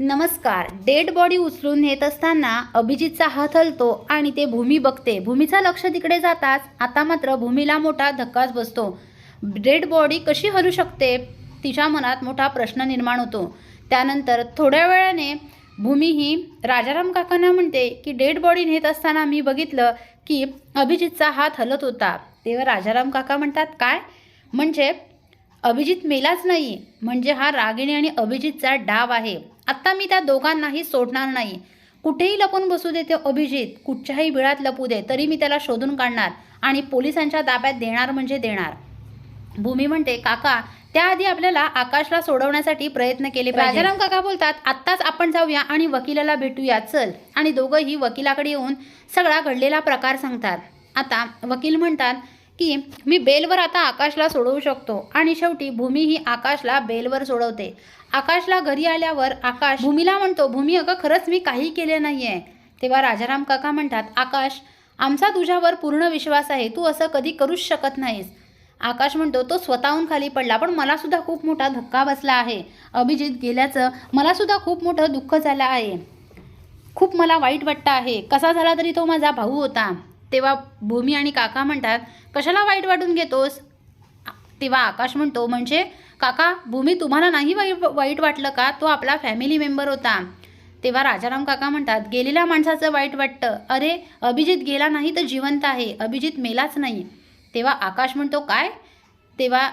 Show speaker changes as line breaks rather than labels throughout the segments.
नमस्कार. Dead body उचलून नेत असताना अभिजितचा हात हलतो आणि ते भूमी बघते. भूमीचा लक्ष तिकडे जाताच आता मात्र भूमीला मोठा धक्काच बसतो. डेड बॉडी कशी हलू शकते? तिच्या मनात मोठा प्रश्न निर्माण होतो. त्यानंतर थोड्या वेळाने भूमी ही राजाराम काकांना म्हणते की डेड बॉडी नेत असताना मी बघितलं की अभिजितचा हात हलत होता. तेव्हा राजाराम काका म्हणतात काय? म्हणजे अभिजित मेलाच नाही. म्हणजे हा रागिणी आणि अभिजितचा डाव आहे. आत्ता मी त्या दोघांनाही सोडणार नाही. कुठेही लपून बसू देते अभिजित. कुठच्याही बिळात लपू दे तरी मी त्याला शोधून काढणार आणि पोलिसांच्या ताब्यात देणार म्हणजे देणार. भूमी म्हणते काका त्याआधी आपल्याला आकाशला सोडवण्यासाठी प्रयत्न केले पाहिजे राजाराम काका बोलतात आत्ताच आपण जाऊया आणि वकिलाला भेटूया. चल. आणि दोघंही वकिलाकडे येऊन सगळा घडलेला प्रकार सांगतात. आता वकील म्हणतात की मी बेलवर आता आकाशला सोडवू शकतो. आणि शेवटी भूमी ही आकाशला बेलवर सोडवते. आकाशला घरी आल्यावर आकाश भूमीला म्हणतो भूमी अगं खरंच मी काही केले नाही आहे तेव्हा राजाराम काका म्हणतात आकाश आमचा तुझ्यावर पूर्ण विश्वास आहे. तू असं कधी करूच शकत नाहीस. आकाश म्हणतो तो स्वतःहून खाली पडला पण मला सुद्धा खूप मोठा धक्का बसला आहे. अभिजित गेल्याचं मला सुद्धा खूप मोठं दुःख झालं आहे. खूप मला वाईट वाटतं आहे. कसा झाला तरी तो माझा भाऊ होता. तेव्हा भूमी आणि काका म्हणतात कशाला वाईट वाटून घेतोस? तेव्हा आकाश म्हणतो म्हणजे काका भूमी तुम्हाला नाही वाईट वाईट वाटलं का? तो आपला फॅमिली मेंबर होता. तेव्हा राजाराम काका म्हणतात गेलेल्या माणसाचं वाईट वाटतं. अरे अभिजित गेला नाही तर जिवंत आहे. अभिजित मेलाच नाही. तेव्हा आकाश म्हणतो काय? तेव्हा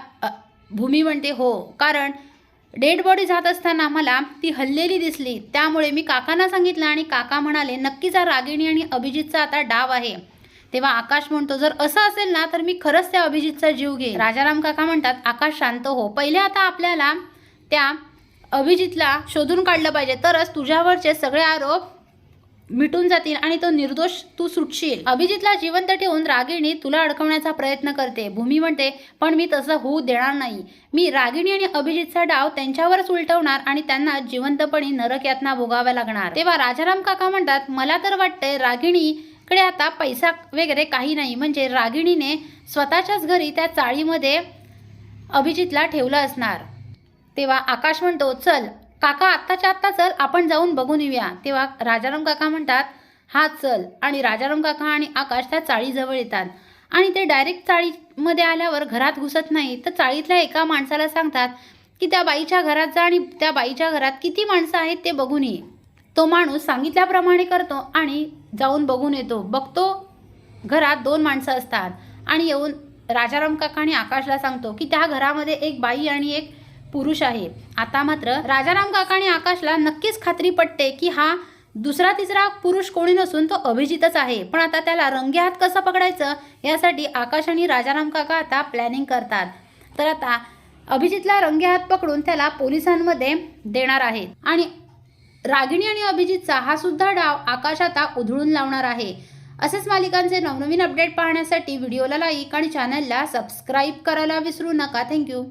भूमी म्हणते हो कारण डेड बॉडी जात असताना मला ती हल्लेली दिसली. त्यामुळे मी काकांना सांगितलं आणि काका म्हणाले नक्कीच हा रागिणी आणि अभिजितचा आता डाव आहे. तेव्हा आकाश म्हणतो जर असं असेल ना तर मी खरंच त्या अभिजितचा जीव घे राजाराम काका म्हणतात आकाश शांत हो. पहिले आता आपल्याला त्या अभिजितला शोधून काढलं पाहिजे. तरच तुझ्यावरचे सगळे आरोप मिटून जातील आणि तो निर्दोष तू सुटशील. अभिजितला जिवंत ठेवून रागिणी तुला अडकवण्याचा प्रयत्न करते. भूमी म्हणते पण मी तसं होऊ देणार नाही. मी रागिणी आणि अभिजितचा डाव त्यांच्यावरच उलटवणार आणि त्यांना जिवंतपणे नरक यातना भोगाव्या लागणार. तेव्हा राजाराम काका म्हणतात मला तर वाटतंय कडे आता पैसा वगैरे काही नाही. म्हणजे रागिणीने स्वतःच्याच घरी त्या चाळीमध्ये अभिजितला ठेवलं असणार. तेव्हा आकाश म्हणतो चल काका आत्ताच्या आत्ता चल आपण जाऊन बघून येऊया. तेव्हा राजाराम काका म्हणतात हा चल. आणि राजाराम काका आणि आकाश त्या चाळीजवळ येतात. आणि ते डायरेक्ट चाळीमध्ये आल्यावर घरात घुसत नाही. तर चाळीतल्या एका माणसाला सांगतात की त्या बाईच्या घरात जा आणि त्या बाईच्या घरात किती माणसं आहेत ते बघून ये. तो माणूस सांगितल्याप्रमाणे करतो आणि जाऊन बघून येतो. बघतो घरात दोन माणसं असतात. आणि येऊन राजाराम काका आणि आकाशला सांगतो की त्या घरामध्ये एक बाई आणि एक पुरुष आहे. आता मात्र राजाराम काका आणि आकाशला नक्कीच खात्री पटते की हा दुसरा तिसरा पुरुष कोणी नसून तो अभिजितच आहे. पण आता त्याला रंगे हात कसं पकडायचं यासाठी आकाश आणि राजाराम काका आता प्लॅनिंग करतात. तर आता अभिजितला रंगे हात पकडून त्याला पोलिसांमध्ये देणार आहेत. आणि रागिणी आणि अभिजितचा हा सुद्धा डाव आकाश आता उधळून लावणार आहे. असेच मालिकांचे नवनवीन अपडेट पाहण्यासाठी व्हिडिओला लाईक आणि चॅनलला सबस्क्राईब करायला विसरू नका. थँक्यू